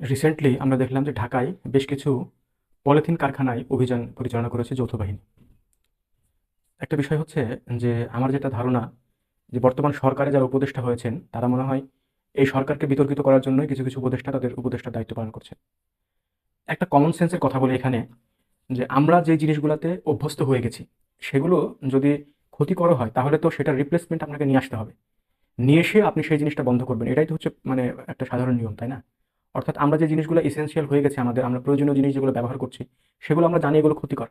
Recently আমরা দেখলাম যে ঢাকায় বেশ কিছু পলিথিন কারখানায় অভিযান পরিচালনা করেছে যৌথ বাহিনী। একটা বিষয় হচ্ছে যে আমার যেটা ধারণা যে বর্তমান সরকারে যারা উপদেষ্টা হয়েছেন, তারা মনে হয় এই সরকারকে বিতর্কিত করার জন্যই কিছু কিছু উপদেষ্টা তাদের উপদেষ্টার দায়িত্ব পালন করছে। একটা কমন সেন্সের কথা বলি এখানে যে আমরা যে জিনিসগুলোতে অভ্যস্ত হয়ে গেছি, সেগুলো যদি ক্ষতিকর হয়, তাহলে তো সেটার রিপ্লেসমেন্ট আপনাকে নিয়ে আসতে হবে। নিয়ে এসে আপনি সেই জিনিসটা বন্ধ করবেন, এটাই তো হচ্ছে মানে একটা সাধারণ নিয়ম, তাই না? অর্থাৎ আমরা যে জিনিসগুলো এসেনশিয়াল হয়ে গেছে আমাদের, আমরা প্রয়োজনীয় জিনিস যেগুলো ব্যবহার করছি, সেগুলো আমরা জানি এগুলো ক্ষতিকর।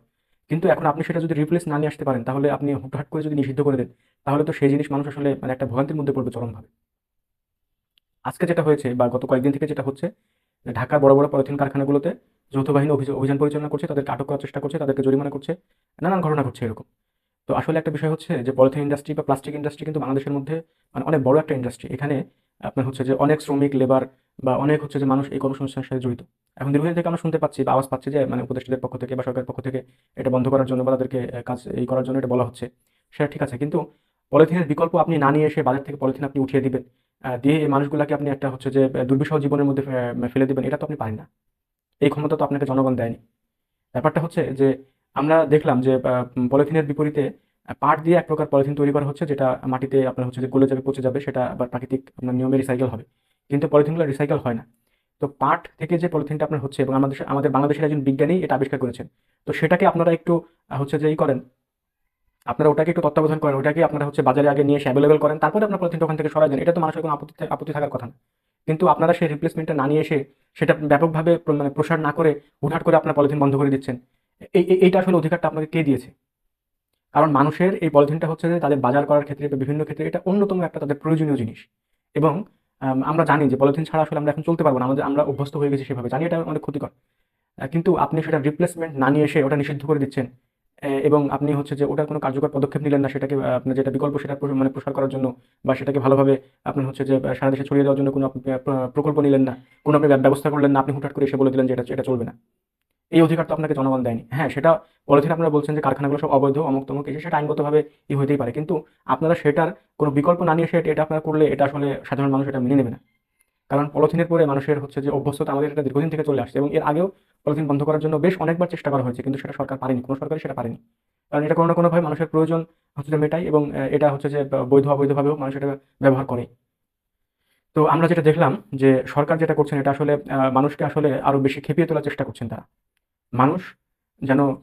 কিন্তু এখন আপনি সেটা যদি রিপ্লেস না নিয়ে আসতে পারেন, তাহলে আপনি হুটহাট করে যদি নিষিদ্ধ করে দেন, তাহলে তো সেই জিনিস মানুষ আসলে মানে একটা ভোগান্তির মধ্যে পড়বে চরমভাবে। আজকে যেটা হয়েছে বা গত কয়েকদিন থেকে যেটা হচ্ছে, ঢাকার বড় বড় পলিথিন কারখানাগুলোতে যৌথ বাহিনী অভিযান পরিচালনা করছে, তাদেরকে আটক করার চেষ্টা করছে, তাদেরকে জরিমানা করছে, নানান ঘটনা ঘটছে এরকম। তো আসলে একটা বিষয় হচ্ছে যে পলিথিন ইন্ডাস্ট্রি বা প্লাস্টিক ইন্ডাস্ট্রি কিন্তু বাংলাদেশের মধ্যে মানে অনেক বড় একটা ইন্ডাস্ট্রি এখানে আপনার হচ্ছে যে অনেক শ্রমিক লেবার বা অনেক হচ্ছে যে মানুষ এই কর্মসংস্থানের সাথে জড়িত। এখন দীর্ঘদিন থেকে আমরা শুনতে পাচ্ছি বা আওয়াজ পাচ্ছি যে মানে উপদেষ্টাদের পক্ষ থেকে বা সরকারের পক্ষ থেকে এটা বন্ধ করার জন্য বা তাদেরকে কাজ, এই করার জন্য এটা বলা হচ্ছে। সেটা ঠিক আছে, কিন্তু পলিথিনের বিকল্প আপনি না নিয়ে এসে বাজার থেকে পলিথিন আপনি উঠিয়ে দিবেন দিয়ে এই মানুষগুলোকে আপনি একটা হচ্ছে যে দুর্বিষহ জীবনের মধ্যে ফেলে দিবেন, এটা তো আপনি পারেন না। এই ক্ষমতা তো আপনাকে জনগণ দেয়নি। ব্যাপারটা হচ্ছে যে, আমরা দেখলাম যে পলিথিনের বিপরীতে পাট দিয়ে এক প্রকার পলিথিন তৈরি করা হচ্ছে, যেটা মাটিতে আপনার হচ্ছে যে গলে যাবে, পচে যাবে, সেটা আবার প্রাকৃতিক আপনার নিয়মে রিসাইকেল হবে। কিন্তু পলিথিনগুলো রিসাইকেল হয় না। তো পাট থেকে যে পলিথিনটা আপনার হচ্ছে এবং আমাদের আমাদের বাংলাদেশের একজন বিজ্ঞানী এটা আবিষ্কার করেছেন। তো সেটাকে আপনারা একটু হচ্ছে যে করেন। আপনারা ওটাকে একটু তত্ত্বাবধান করেন, ওটাকে আপনারা হচ্ছে বাজারে আগে নিয়ে এসে অ্যাভেলেবেল করেন, তারপরে আপনার পলিথিনটা ওখান থেকে সরাই দেন। এটা তো মানুষের কোনো আপত্তি আপত্তি থাকার কথা না। কিন্তু আপনারা সেই রিপ্লেসমেন্টটা না নিয়ে এসে সেটা ব্যাপকভাবে মানে প্রসার না করে হুটহাট করে আপনার পলিথিন বন্ধ করে দিচ্ছেন। এই- এইটা আসলে অধিকারটা আপনাকে কে দিয়েছে? কারণ মানুষের এই পলিথিনটা হচ্ছে যে তাদের বাজার করার ক্ষেত্রে বা বিভিন্ন ক্ষেত্রে এটা অন্যতম একটা তাদের প্রয়োজনীয় জিনিস। এবং আমরা জানি যে পলিথিন ছাড়া আসলে আমরা এখন চলতে পারব না আমাদের আমরা অভ্যস্ত হয়ে গেছি সেভাবে। জানি এটা অনেক ক্ষতিকর। কিন্তু আপনি সেটা রিপ্লেসমেন্ট না নিয়ে এসে ওটা নিষিদ্ধ করে দিচ্ছেন এবং আপনি হচ্ছে যে ওটার কোনো কার্যকর পদক্ষেপ নিলেন না সেটাকে আপনার যেটা বিকল্প সেটা মানে প্রসার করার জন্য বা সেটাকে ভালোভাবে আপনার হচ্ছে যে সারা দেশে ছড়িয়ে দেওয়ার জন্য কোনো আপনি, প্রকল্প নিলেন না কোনো আপনি ব্যবস্থা করলেন না আপনি হুটহাট করে এসে বলে দিলেন যে এটা এটা চলবে না। এই অধিকার তো আপনাকে জনগণ দেয়নি। হ্যাঁ সেটা পলিথিন আপনারা বলছেন যে কারখানাগুলো সব অবৈধ, অমুক তমুক, এসে সেটা আইনগতভাবে ই হতেই পারে। কিন্তু আপনারা সেটার কোনো বিকল্প না নিয়ে এসে এটা আপনারা করলে এটা আসলে সাধারণ মানুষ এটা মেনে নেবে না। কারণ পলিথিনের পরে মানুষের হচ্ছে যে অভ্যস্ততা আমাদের এটা দীর্ঘদিন থেকে চলে আসছে এবং এর আগেও পলিথিন বন্ধ করার জন্য বেশ অনেকবার চেষ্টা করা হয়েছে, কিন্তু সেটা সরকার পারেনি, কোনো সরকারই সেটা পারেনি। কারণ এটা কোনো না কোনোভাবে মানুষের প্রয়োজন হচ্ছে যে মেটাই এবং এটা হচ্ছে যে বৈধ, অবৈধভাবেও মানুষ এটা ব্যবহার করে। তো আমরা যেটা দেখলাম যে সরকার যেটা করছেন এটা আসলে মানুষকে আসলে আরও বেশি খেপিয়ে তোলার চেষ্টা করছেন তারা। মানুষ যেন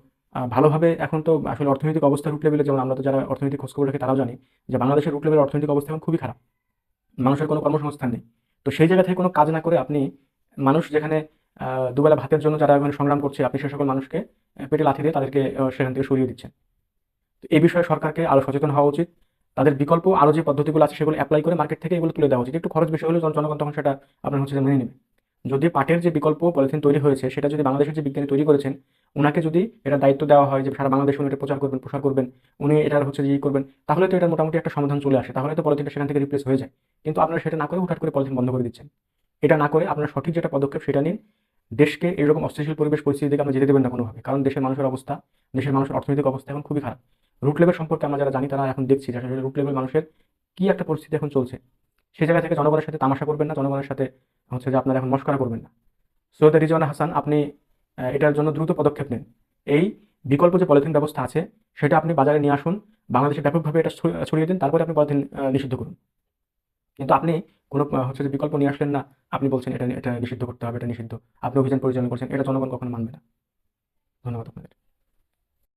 ভালোভাবে এখন তো আসলে অর্থনৈতিক অবস্থা রুট লেভেলে যেমন আমরা তো যারা অর্থনৈতিক খোঁজখবর রাখি তারাও জানি যে বাংলাদেশের রুট লেভেলের অর্থনৈতিক অবস্থা এখন খুবই খারাপ। মানুষের কোনো কর্মসংস্থান নেই। তো সেই জায়গা থেকে কোনো কাজ না করে আপনি মানুষ যেখানে দুবেলা ভাতের জন্য যারা এখন সংগ্রাম করছে, আপনি সে সকল মানুষকে পেটে লাথি দিয়ে তাদেরকে সেখান থেকে সরিয়ে দিচ্ছেন। তো এই বিষয়ে সরকারকে আরও সচেতন হওয়া উচিত। তাদের বিকল্প আরও যে পদ্ধতিগুলো আছে সেগুলো অ্যাপ্লাই করে মার্কেট থেকে এগুলো তুলে দেওয়া উচিত। একটু খরচ বেশি জন- জনগণ তখন সেটা আপনার হচ্ছে মেনে নেবে। যদি পাটের যে বিকল্প পলিথিন তৈরি হয়েছে, সেটা যদি বাংলাদেশের যে বিজ্ঞানী তৈরি করেছেন ওনাকে যদি এটা দায়িত্ব দেওয়া হয় যে সারা বাংলাদেশ উনি এটা প্রচার করবেন, প্রসার করবেন, উনি এটার হচ্ছে ইয়ে করবেন, তাহলে তো এটা মোটামুটি একটা সমাধান চলে আসে। তাহলে তো পলিথিনটা সেখান থেকে রিপ্লেস হয়ে যায়। কিন্তু আপনারা সেটা না করে হুটহাট করে পলিথিন বন্ধ করে দিচ্ছেন। এটা না করে আপনারা সঠিক যেটা পদক্ষেপ সেটা নিন। দেশকে এরকম অস্থিতিশীল পরিবেশ পরিস্থিতি থেকে আমরা যেতে দেবেন না কোনোভাবে, কারণ দেশের মানুষের অবস্থা, দেশের মানুষের অর্থনৈতিক অবস্থা এখন খুবই খারাপ। রুট লেভেল সম্পর্কে আমরা যারা জানি, তারা এখন দেখছি যে রুট লেভেল মানুষের কি একটা পরিস্থিতি এখন চলছে। সেই জায়গা থেকে জনগণের সাথে তামাশা করবেন না, জনগণের সাথে হচ্ছে যে আপনারা এখন মস্করা করবেন না। সৈয়দ রিজওয়ানা হাসান, আপনি এটার জন্য দ্রুত পদক্ষেপ নেন। এই বিকল্প যে পলিথিন ব্যবস্থা আছে, সেটা আপনি বাজারে নিয়ে আসুন, বাংলাদেশে ব্যাপকভাবে এটা ছড়িয়ে দিন, তারপরে আপনি পলিথিন নিষিদ্ধ করুন। কিন্তু আপনি কোনো হচ্ছে যে বিকল্প নিয়ে আসলেন না, আপনি বলছেন এটা এটা নিষিদ্ধ করতে হবে, এটা নিষিদ্ধ। আপনি অভিযান পরিচালনা করছেন, এটা জনগণ কখনো মানবে না। ধন্যবাদ আপনাদের।